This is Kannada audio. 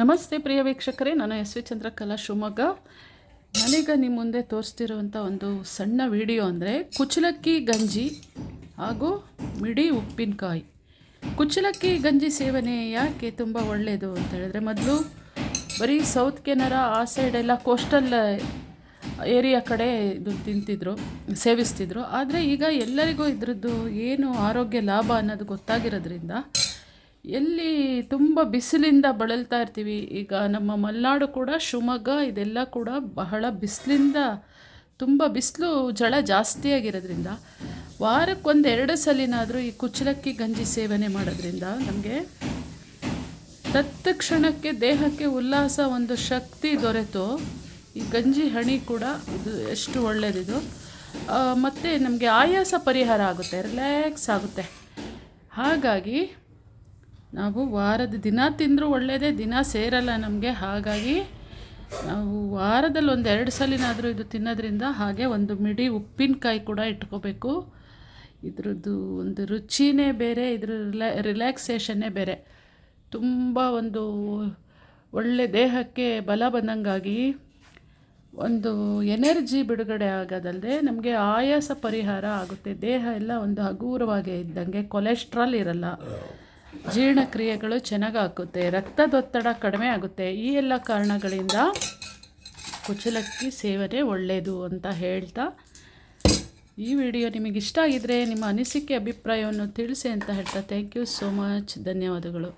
ನಮಸ್ತೆ ಪ್ರಿಯ ವೀಕ್ಷಕರೇ ನಾನು ಎಸ್ ವಿ ಚಂದ್ರಕಲಾ ಶಿವಮೊಗ್ಗ. ನಾನೀಗ ನಿಮ್ಮ ಮುಂದೆ ತೋರಿಸ್ತಿರುವಂಥ ಒಂದು ಸಣ್ಣ ವಿಡಿಯೋ ಅಂದರೆ ಕುಚ್ಚಲಕ್ಕಿ ಗಂಜಿ ಹಾಗೂ ಮಿಡಿ ಉಪ್ಪಿನಕಾಯಿ. ಕುಚ್ಚಲಕ್ಕಿ ಗಂಜಿ ಸೇವನೆ ಯಾಕೆ ತುಂಬ ಒಳ್ಳೆಯದು ಅಂತ ಹೇಳಿದ್ರೆ, ಮೊದಲು ಬರೀ ಸೌತ್ ಕೆನರಾ ಆ ಸೈಡೆಲ್ಲ ಕೋಸ್ಟಲ್ ಏರಿಯಾ ಕಡೆ ಇದು ತಿಂತಿದ್ರು, ಸೇವಿಸ್ತಿದ್ರು. ಆದರೆ ಈಗ ಎಲ್ಲರಿಗೂ ಇದ್ರದ್ದು ಏನು ಆರೋಗ್ಯ ಲಾಭ ಅನ್ನೋದು ಗೊತ್ತಾಗಿರೋದ್ರಿಂದ ಎಲ್ಲಿ ತುಂಬ ಬಿಸಿಲಿಂದ ಬಳಲ್ತಾ ಇರ್ತೀವಿ. ಈಗ ನಮ್ಮ ಮಲೆನಾಡು ಕೂಡ, ಶಿವಮೊಗ್ಗ, ಇದೆಲ್ಲ ಕೂಡ ಬಹಳ ಬಿಸಿಲಿಂದ ತುಂಬ ಬಿಸಿಲು ಜಳ ಜಾಸ್ತಿಯಾಗಿರೋದ್ರಿಂದ ವಾರಕ್ಕೊಂದು ಎರಡು ಸಲಿನಾದರೂ ಈ ಕುಚ್ಚಲಕ್ಕಿ ಗಂಜಿ ಸೇವನೆ ಮಾಡೋದ್ರಿಂದ ನಮಗೆ ತತ್ಕ್ಷಣಕ್ಕೆ ದೇಹಕ್ಕೆ ಉಲ್ಲಾಸ, ಒಂದು ಶಕ್ತಿ ದೊರೆತು. ಈ ಗಂಜಿ ಹಣಿ ಕೂಡ ಇದು ಎಷ್ಟು ಒಳ್ಳೆಯದಿದು ಮತ್ತು ನಮಗೆ ಆಯಾಸ ಪರಿಹಾರ ಆಗುತ್ತೆ, ರಿಲ್ಯಾಕ್ಸ್ ಆಗುತ್ತೆ. ಹಾಗಾಗಿ ನಾವು ವಾರದ ದಿನ ತಿಂದರೂ ಒಳ್ಳೆಯದೇ ದಿನ ಸೇರಲ್ಲ ನಮಗೆ. ಹಾಗಾಗಿ ನಾವು ವಾರದಲ್ಲಿ ಒಂದು ಎರಡು ಸಲಿನಾದರೂ ಇದು ತಿನ್ನೋದ್ರಿಂದ ಹಾಗೆ ಒಂದು ಮಿಡಿ ಉಪ್ಪಿನಕಾಯಿ ಕೂಡ ಇಟ್ಕೋಬೇಕು. ಇದ್ರದ್ದು ಒಂದು ರುಚಿನೇ ಬೇರೆ, ಇದ್ರ ರಿಲ್ಯಾ ರಿಲ್ಯಾಕ್ಸೇಷನ್ನೇ ಬೇರೆ. ತುಂಬ ಒಂದು ಒಳ್ಳೆ ದೇಹಕ್ಕೆ ಬಲ ಬಂದಂಗಾಗಿ ಒಂದು ಎನರ್ಜಿ ಬಿಡುಗಡೆ ಆಗೋದಲ್ಲದೆ ನಮಗೆ ಆಯಾಸ ಪರಿಹಾರ ಆಗುತ್ತೆ. ದೇಹ ಎಲ್ಲ ಒಂದು ಹಗೂರವಾಗಿ ಇದ್ದಂಗೆ, ಕೊಲೆಸ್ಟ್ರಾಲ್ ಇರಲ್ಲ. ಜೀರ್ಣಕ್ರಿಯೆಗಳು ಚೆನ್ನಾಗಿ ಆಗುತ್ತೆ ರಕ್ತದೊತ್ತಡ ಕಡಿಮೆ ಆಗುತ್ತೆ. ಈ ಎಲ್ಲ ಕಾರಣಗಳಿಂದ ಕುಚ್ಚಲಕ್ಕಿ ಸೇವನೆ ಒಳ್ಳೆಯದು ಅಂತ ಹೇಳ್ತಾ ಈ ವಿಡಿಯೋ ನಿಮಗೆ ಇಷ್ಟ ಆಗಿದ್ದರೆ ನಿಮ್ಮ ಅನಿಸಿಕೆ, ಅಭಿಪ್ರಾಯವನ್ನು ತಿಳಿಸಿ ಅಂತ ಹೇಳ್ತಾ. ಥ್ಯಾಂಕ್ ಯು ಸೋ ಮಚ್ ಧನ್ಯವಾದಗಳು.